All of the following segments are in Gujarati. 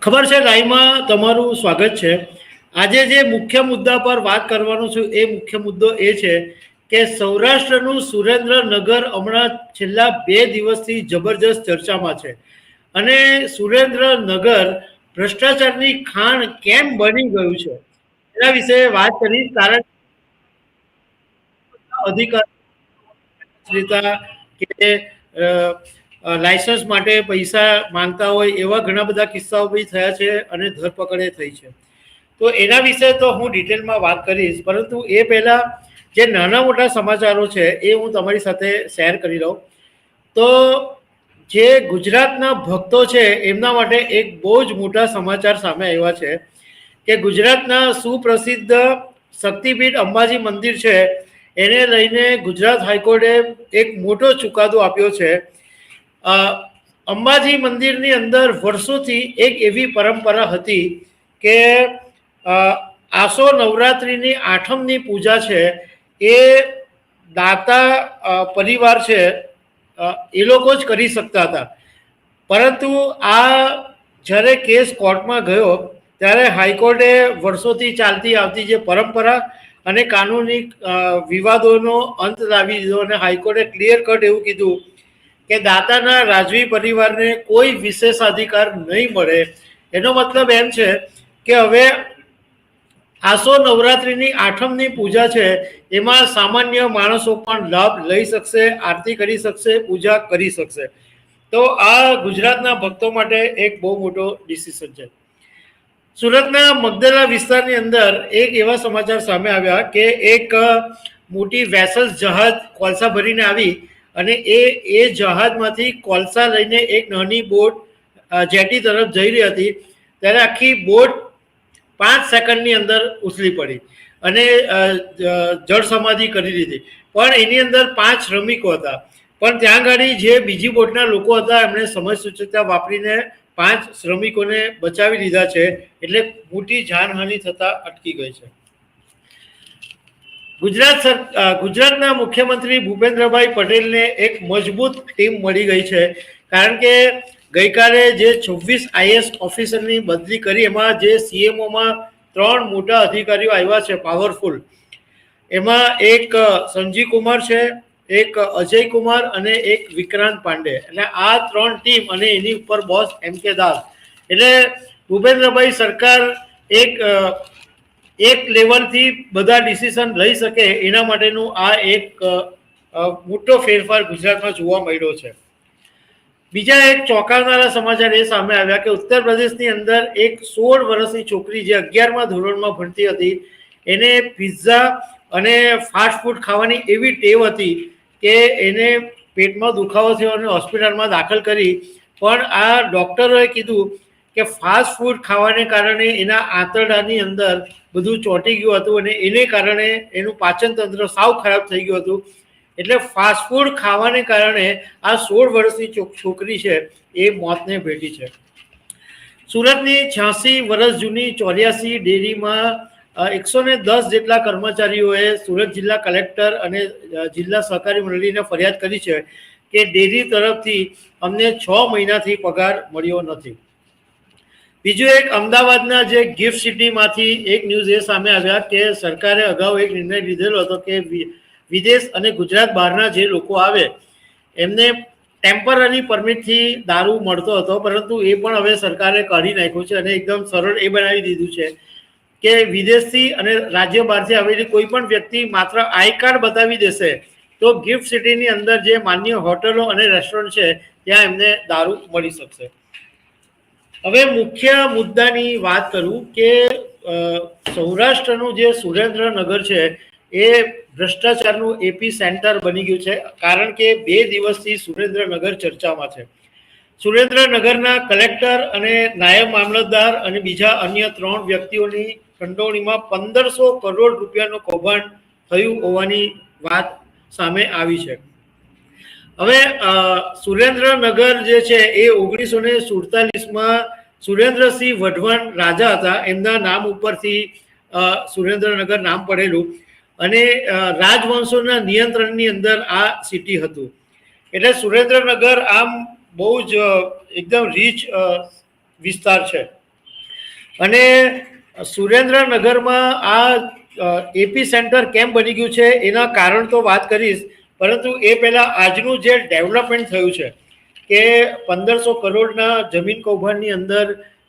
ખબર છે, રાઈમાં તમારું સ્વાગત છે. આજે જે મુખ્ય મુદ્દા પર વાત કરવાનો છું, એ મુખ્ય મુદ્દો એ છે કે સૌરાષ્ટ્રનું સુરેન્દ્રનગર હમણાં છેલ્લા બે દિવસથી જબરજસ્ત ચર્ચામાં છે. અને સુરેન્દ્રનગર ભ્રષ્ટાચારની ખાણ કેમ બની ગયું છે? એના વિશે વાત કરી કારણ અધિકાર લાયસન્સ માટે પૈસા માંગતા હોય એવા ઘણા બધા કિસ્સાઓ બી થયા છે અને ધરપકડે થઈ છે. તો એના વિશે તો હું ડિટેલમાં વાત કરીશ, પરંતુ એ પહેલાં જે નાના મોટા સમાચારો છે એ હું તમારી સાથે શેર કરી લઉં. તો જે ગુજરાતના ભક્તો છે એમના માટે એક બહુ જ મોટા સમાચાર સામે આવ્યા છે કે ગુજરાતના સુપ્રસિદ્ધ શક્તિપીઠ અંબાજી મંદિર છે, એને લઈને ગુજરાત હાઈકોર્ટે એક મોટો ચુકાદો આપ્યો છે અંબાજી મંદિરની અંદર વર્ષોથી એક એવી પરંપરા હતી કે આસો નવરાત્રિની આઠમની પૂજા છે, એ દાતા પરિવાર છે એ લોકો જ કરી શકતા હતા. પરંતુ આ જ્યારે કેસ કોર્ટમાં ગયો, ત્યારે હાઈકોર્ટે વર્ષોથી ચાલતી આવતી જે પરંપરા અને કાનૂની વિવાદોનો અંત લાવી દીધો અને હાઈકોર્ટે ક્લિયર કટ એવું કીધું કે દાતાના રાજવી પરિવારને કોઈ વિશેષાધિકાર નહીં મળે. એનો મતલબ એમ છે કે હવે આસો નવરાત્રિની આઠમની પૂજા છે, એમાં સામાન્ય માણસો પણ લાભ લઈ શકશે, આરતી કરી શકશે, પૂજા કરી શકશે. તો આ ગુજરાતના ભક્તો માટે એક બહુ મોટો ડિસિઝન છે. સુરતના મગદલા વિસ્તારની અંદર એક એવા સમાચાર સામે આવ્યા કે એક મોટી વેસલ જહાજ કોલસા ભરીને આવી અને એ એ જહાજમાંથી કોલસા લઈને એક નાની બોટ જેટી તરફ જઈ રહી હતી. ત્યારે આખી બોટ પાંચ સેકન્ડની અંદર ઉછળી પડી અને જળ સમાધિ કરી દીધી પણ એની અંદર પાંચ શ્રમિકો હતા. પણ ત્યાં ગાડી જે બીજી બોટના લોકો હતા, એમણે સમય સૂચકતા વાપરીને પાંચ શ્રમિકોને બચાવી લીધા છે. એટલે મોટી જાનહાનિ થતા અટકી ગઈ છે. ગુજરાત સર ગુજરાતના મુખ્યમંત્રી ભૂપેન્દ્રભાઈ પટેલને એક મજબૂત ટીમ મળી ગઈ છે. કારણ કે ગઈકાલે જે છવ્વીસ આઈએસ ઓફિસરની બદલી કરી, એમાં જે સીએમઓમાં ત્રણ મોટા અધિકારીઓ આવ્યા છે, પાવરફુલ. એમાં એક સંજીવ કુમાર છે, એક અજય કુમાર અને એક વિક્રાંત પાંડે. એટલે આ ત્રણ ટીમ અને એની ઉપર બોસ એમ કે દાસ. એટલે ભૂપેન્દ્રભાઈ સરકાર એક એક લેવલથી બધા ડિસિઝન લઈ શકે એના માટેનું આ એક મોટો ફેરફાર ગુજરાતમાં જોવા મળ્યો છે. બીજા એક ચોંકાવનારા સમાચાર એ સામે આવ્યા કે ઉત્તર પ્રદેશની અંદર એક સોળ વર્ષની છોકરી જે અગિયારમાં ધોરણમાં ભણતી હતી, એને પિઝા અને ફાસ્ટ ફૂડ ખાવાની એવી ટેવ હતી કે એને પેટમાં દુખાવો થયો અને હોસ્પિટલમાં દાખલ કરી. પણ આ ડૉક્ટરોએ કીધું કે ફાસ્ટ ફૂડ ખાવાને કારણે એના આંતરડાની અંદર બધું ચોંટી ગયું હતું અને એને કારણે એનું પાચન તંત્ર સાવ ખરાબ થઈ ગયું હતું. એટલે ફાસ્ટ ફૂડ ખાવાને કારણે આ સોળ વર્ષની છોકરી છે, એ મોતને ભેટી છે. સુરતની છ્યાસી વર્ષ જૂની ચોર્યાસી ડેરીમાં એકસો ને દસ જેટલા કર્મચારીઓએ સુરત જિલ્લા કલેક્ટર અને જિલ્લા સહકારી મંડળીને ફરિયાદ કરી છે કે ડેરી તરફથી અમને છ મહિનાથી પગાર મળ્યો નથી. બીજું એક અમદાવાદના જે ગિફ્ટ સિટીમાંથી એક ન્યૂઝ એ સામે આવ્યા કે સરકારે અગાઉ એક નિર્ણય લીધેલો હતો કે વિદેશ અને ગુજરાત બહારના જે લોકો આવે, એમને ટેમ્પરરી પરમિટથી દારૂ મળતો હતો, પરંતુ એ પણ હવે સરકારે કાઢી નાખ્યું છે અને એકદમ સરળ એ બનાવી દીધું છે કે વિદેશથી અને રાજ્ય બહારથી આવેલી કોઈ પણ વ્યક્તિ માત્ર આઈ કાર્ડ બતાવી દેશે, તો ગિફ્ટ સિટીની અંદર જે માન્ય હોટલો અને રેસ્ટોરન્ટ છે, ત્યાં એમને દારૂ મળી શકશે. હવે મુખ્ય મુદ્દાની વાત કરું કે સૌરાષ્ટ્રનું જે સુરેન્દ્રનગર છે, એ ભ્રષ્ટાચારનું એપી સેન્ટર બની ગયું છે, કારણ કે બે દિવસથી સુરેન્દ્રનગર ચર્ચામાં છે. સુરેન્દ્રનગરના કલેક્ટર અને નાયબ મામલતદાર અને બીજા અન્ય ત્રણ વ્યક્તિઓની ખંડોળીમાં પંદરસો કરોડ રૂપિયાનું કૌભાંડ થયું હોવાની વાત સામે આવી છે. હવે સુરેન્દ્રનગર જે છે એ ઓગણીસો ને સુડતાલીસમાં સુરેન્દ્રસિંહ વઢવાણ રાજા હતા. એમના નામ ઉપરથી સુરેન્દ્રનગર નામ પડેલું. અને રાજવંશોના નિયંત્રણની અંદર આ સિટી હતું. એટલે સુરેન્દ્રનગર આમ બહુ જ એકદમ રીચ વિસ્તાર છે. અને સુરેન્દ્રનગરમાં આ એપી સેન્ટર કેમ બની ગયું છે? એના કારણ તો વાત કરીશ. પરંતુ એ પહેલાં આજનું જે ડેવલપમેન્ટ થયું છે, કે પંદરસો કરોડના જમીન કૌભાંડની અંદર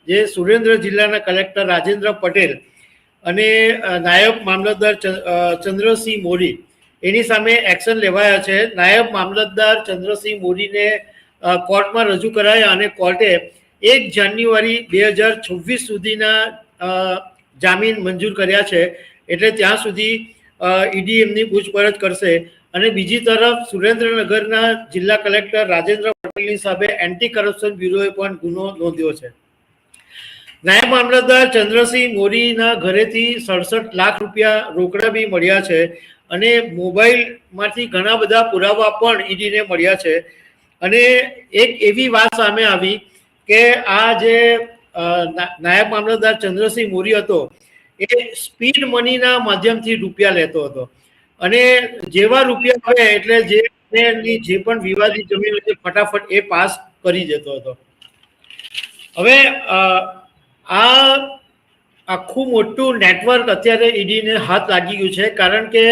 જે સુરેન્દ્ર જિલ્લાના કલેક્ટર રાજેન્દ્ર પટેલ અને નાયબ મામલતદાર ચંદ્રસિંહ મોરી એની સામે એક્શન લેવાયા છે. નાયબ મામલતદાર ચંદ્રસિંહ મોરીને કોર્ટમાં રજૂ કરાયા અને કોર્ટે એક જાન્યુઆરી બે હજાર છવ્વીસ સુધીના જામીન મંજૂર કર્યા છે. એટલે ત્યાં સુધી ઈડી એમની પૂછપરછ કરશે. અને બીજી તરફ સુરેન્દ્રનગરના જિલ્લા કલેક્ટર રાજેન્દ્ર પટેલની સામે એન્ટી કરપ્શન બ્યુરોએ પણ ગુનો નોંધ્યો છે. નાયબ મામલતદાર ચંદ્રસિંહ મોરીના ઘરેથી સડસઠ લાખ રૂપિયા રોકડા બી મળ્યા છે અને મોબાઈલમાંથી ઘણા બધા પુરાવા પણ ઈડીને મળ્યા છે. અને એક એવી વાત સામે આવી કે આ જે નાયબ મામલતદાર ચંદ્રસિંહ મોરી હતો, એ સ્પીડ મનીના માધ્યમથી રૂપિયા લેતો હતો. અને જેવા રૂપિયા આવે એટલે જે જે પણ વિવાદિત જમીન હોય ફટાફટ એ પાસ કરી દેતો હતો. હવે આ આખું મોટું નેટવર્ક અત્યારે ઈડીને હાથ લાગી ગયું છે, કારણ કે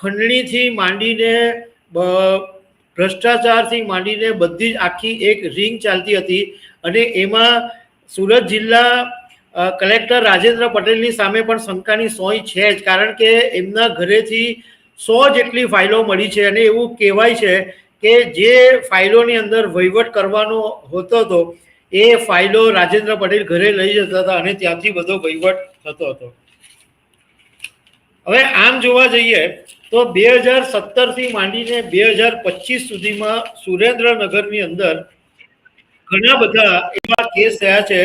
ખંડણીથી માંડીને ભ્રષ્ટાચારથી માંડીને બધી જ આખી એક રિંગ ચાલતી હતી અને એમાં સુરત જિલ્લા કલેક્ટર રાજેન્દ્ર પટેલની સામે પણ શંકાની સોય છે જ, કારણ કે એમના ઘરેથી સો જેટલી ફાઇલો મળી છે અને એવું કહેવાય છે કે જે ફાઇલોની અંદર વહીવટ કરવાનો હોતો હતો, એ ફાઇલો રાજેન્દ્ર પટેલ ઘરે લઈ જતા હતા અને ત્યાંથી બધો વહીવટ થતો હતો. હવે આમ જોવા જઈએ તો બે હજાર સત્તરથી માંડીને બે હજાર પચીસ સુધીમાં સુરેન્દ્રનગરની અંદર ઘણા બધા એવા કેસ થયા છે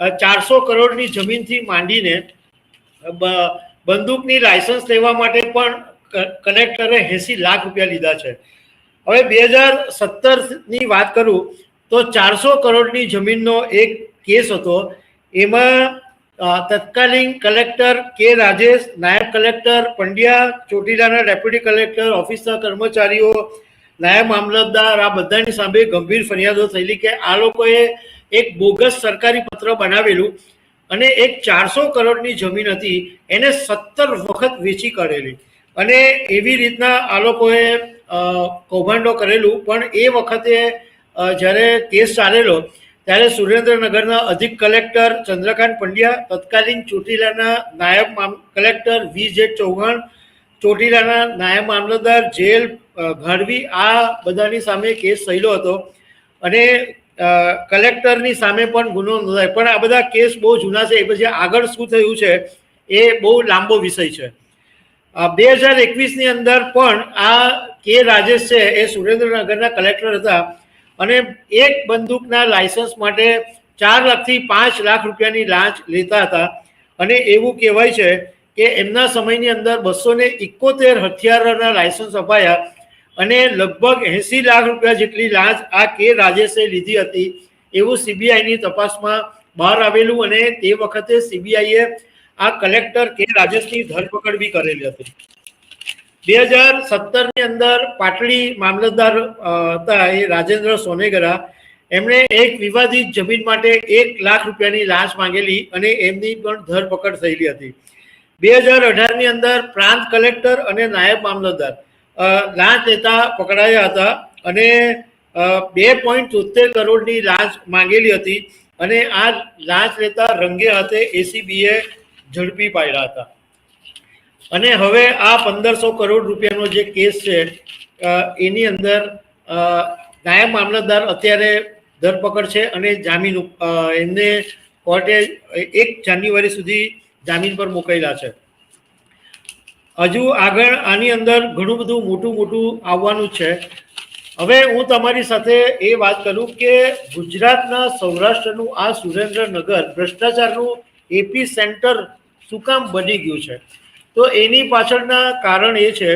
ચારસો કરોડની જમીનથી માંડીને બંદૂકની લાયસન્સ લેવા માટે પણ કલેક્ટરે એંસી લાખ રૂપિયા લીધા છે. હવે બે હજાર સત્તરની વાત કરું, તો ચારસો કરોડની જમીનનો એક કેસ હતો, એમાં તત્કાલીન કલેક્ટર કે રાજેશ, નાયબ કલેક્ટર, પંડ્યા, ચોટીલાના ડેપ્યુટી કલેક્ટર, ઓફિસના કર્મચારીઓ, નાયબ મામલતદાર, આ બધાની સામે ગંભીર ફરિયાદો થયેલી કે આ લોકોએ એક બોગસ સરકારી પત્ર બનાવેલું અને એક ચારસો કરોડની જમીન હતી, એને સત્તર વખત વેચી કાઢેલી. અને એવી રીતના આ લોકોએ કૌભાંડો કરેલું. પણ એ વખતે જ્યારે કેસ ચાલેલો, ત્યારે સુરેન્દ્રનગરના અધિક કલેક્ટર ચંદ્રકાંત પંડ્યા, તત્કાલીન ચોટીલાના નાયબ કલેક્ટર વી જે ચૌહાણ, ચોટીલાના નાયબ મામલતદાર જેલ ઘાડવી આ બધાની સામે કેસ થયેલો હતો. અને કલેક્ટરની સામે પણ ગુનો નોંધાય. પણ આ બધા કેસ બહુ જૂના છે, એ પછી આગળ શું થયું છે, એ બહુ લાંબો વિષય છે. બે હજાર એકવીસની અંદર પણ આ કે રાજેશ છે, એ સુરેન્દ્રનગરના કલેક્ટર હતા અને એક બંદૂકના લાયસન્સ માટે ચાર લાખથી પાંચ લાખ રૂપિયાની લાંચ લેતા હતા. અને એવું કહેવાય છે કે એમના સમયની અંદર બસો ને ઇકોતેર હથિયારોના લાયસન્સ અપાયા અને લગભગ એંસી લાખ રૂપિયા જેટલી લાંચ આ કે રાજેશે લીધી હતી એવું સીબીઆઈની તપાસમાં બહાર આવેલું અને તે વખતે સીબીઆઈએ આ કલેક્ટર કે રાજેશની ધરપકડ બી કરેલી હતી. બે હજાર સત્તરની અંદર પાટડી મામલતદાર હતા એ રાજેન્દ્ર સોનેગરા. એમણે એક વિવાદિત જમીન માટે એક લાખ રૂપિયાની લાંચ માંગેલી અને એમની પણ ધરપકડ થયેલી હતી. બે હજાર અઢારની અંદર પ્રાંત કલેક્ટર અને નાયબ મામલતદાર. લાંચ લેતા પકડાયા હતા અને બે પોઈન્ટ તોતેર કરોડની લાંચ માંગેલી હતી અને આ લાંચ લેતા રંગે હાથે એસીબીએ ઝડપી પાડ્યા હતા. અને હવે આ પંદરસો કરોડ રૂપિયાનો જે કેસ છે એની અંદર નાયબ મામલતદાર અત્યારે ધરપકડ છે અને જામીન એમને કોર્ટે એક જાન્યુઆરી સુધી જામીન પર મોકલેલા છે. હજુ આગળ આની અંદર ઘણું બધું મોટું મોટું આવવાનું છે. હવે હું તમારી સાથે એ વાત કરું કે ગુજરાતના સૌરાષ્ટ્રનું આ સુરેન્દ્રનગર ભ્રષ્ટાચારનું એપી સેન્ટર શું કામ બની ગયું છે? તો એની પાછળના કારણ એ છે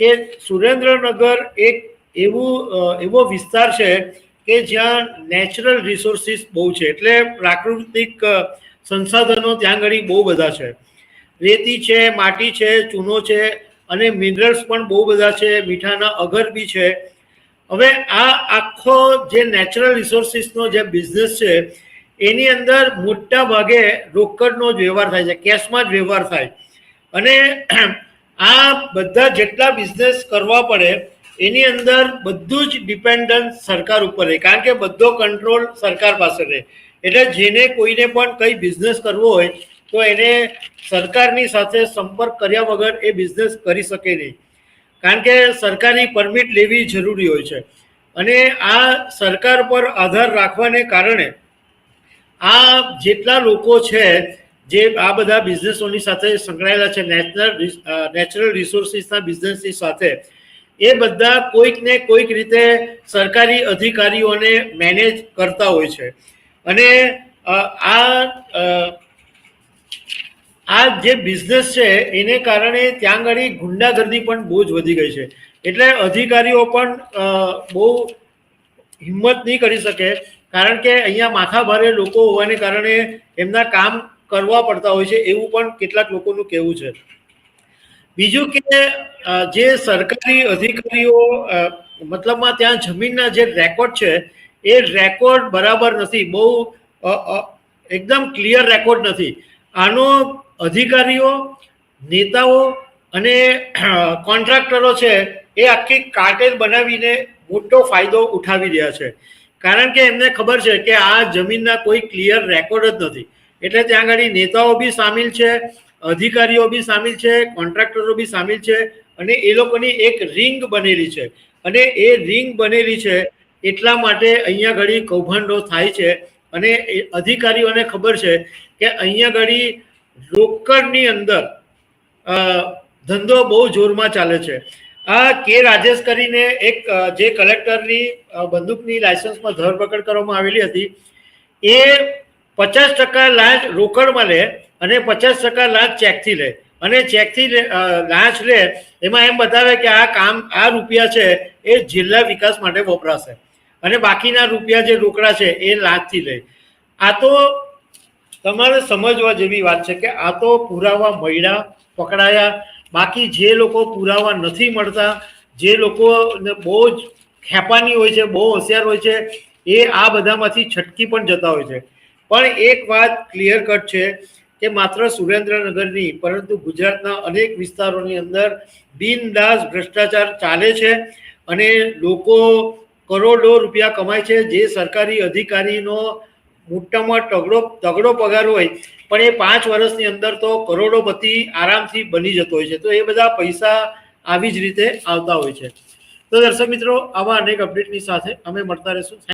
કે સુરેન્દ્રનગર એક એવું એવો વિસ્તાર છે કે જ્યાં નેચરલ રિસોર્સિસ બહુ છે. એટલે પ્રાકૃતિક સંસાધનો ત્યાં આગળ બહુ બધા છે. રેતી છે, માટી છે, ચૂનો છે અને મિનરલ્સ પણ બહુ બધા છે, મીઠાના અગર બી છે. હવે આ આખો જે નેચરલ રિસોર્સિસનો જે બિઝનેસ છે, એની અંદર મોટા ભાગે રોકડનો જ વ્યવહાર થાય છે કેશમાં જ વ્યવહાર થાય. અને આ બધા જેટલા બિઝનેસ કરવા પડે, એની અંદર બધું જ ડિપેન્ડન્સ સરકાર ઉપર રહે. કારણ કે બધો કંટ્રોલ સરકાર પાસે રહે. એટલે જેને કોઈને પણ કંઈ બિઝનેસ કરવો હોય તો એને સરકારની સાથે સંપર્ક કર્યા વગર એ બિઝનેસ કરી શકે નહીં. કારણ કે સરકારી પરમિટ લેવી જરૂરી હોય છે. અને આ સરકાર પર આધાર રાખવાને કારણે આ જેટલા લોકો છે, જે આ બધા બિઝનેસોની સાથે સંકળાયેલા છે નેશનલ નેચરલ રિસોર્સિસના બિઝનેસની સાથે, એ બધા કોઈક ને કોઈક રીતે સરકારી અધિકારીઓને મેનેજ કરતા હોય છે. અને આ આ જે બિઝનેસ છે, એને કારણે ત્યાં આગળ ગુંડાગર્દી પણ બહુ જ વધી ગઈ છે. એટલે અધિકારીઓ પણ બહુ હિંમત નહીં કરી શકે, કારણ કે અહીંયા માથા ભારે લોકો હોવાને કારણે એમના કામ કરવા પડતા હોય છે, એવું પણ કેટલાક લોકોનું કહેવું છે. બીજું કે જે સરકારી અધિકારીઓ મતલબમાં ત્યાં જમીનના જે રેકોર્ડ છે, એ રેકોર્ડ બરાબર નથી, બહુ એકદમ ક્લિયર રેકોર્ડ નથી. આનો અધિકારીઓ, નેતાઓ અને કોન્ટ્રાક્ટરો છે એ આખી કાર્ટેલ બનાવીને મોટો ફાયદો ઉઠાવી રહ્યા છે. કારણ કે એમને ખબર છે કે આ જમીનના કોઈ ક્લિયર રેકોર્ડ જ નથી. એટલે ત્યાં આગળ નેતાઓ બી સામેલ છે, અધિકારીઓ બી સામેલ છે, કોન્ટ્રાક્ટરો બી સામેલ છે અને એ લોકોની એક રિંગ બનેલી છે. અને એ રિંગ બનેલી છે એટલા માટે અહીંયા ઘડી કૌભાંડો થાય છે. અને અધિકારીઓને ખબર છે કે અહીંયા ઘડી રોકડની અંદર ધંધો બહુ જોરમાં ચાલે છે. આ કે રાજેશ કરીને એક જે કલેક્ટરની બંદૂકની લાયસન્સમાં ધરપકડ કરવામાં આવેલી હતી, એ પચાસ ટકા લાંચ રોકડમાં લે અને પચાસ ટકા લાંચ ચેકથી લે. અને ચેકથી લાંચ લે, એમાં એમ બતાવે કે આ કામ, આ રૂપિયા છે, એ જિલ્લા વિકાસ માટે વપરાશે. અને બાકીના રૂપિયા જે રોકડા છે, એ લાંચથી લે. આ તો તમારે સમજવા જેવી વાત છે કે આ તો પુરાવા મળ્યા, પકડાયા. બાકી જે લોકો પુરાવા નથી મળતા, જે લોકોને બહુ જ ખેપાની હોય છે, બહુ હોશિયાર હોય છે, એ આ બધામાંથી છટકી પણ જતા હોય છે. પણ એક વાત ક્લિયર કટ છે કે માત્ર સુરેન્દ્રનગરની, પરંતુ ગુજરાતના અનેક વિસ્તારોની અંદર બિનદાસ ભ્રષ્ટાચાર ચાલે છે અને લોકો કરોડો રૂપિયા કમાય છે. જે સરકારી અધિકારીનો મોટામાં તગડો તગડો પગાર હોય, પણ એ પાંચ વર્ષની અંદર તો કરોડોપતિ આરામથી બની જતો હોય છે. તો એ બધા પૈસા આવી જ રીતે આવતા હોય છે. તો દર્શક મિત્રો, આવા અનેક અપડેટની સાથે અમે મળતા રહીશું.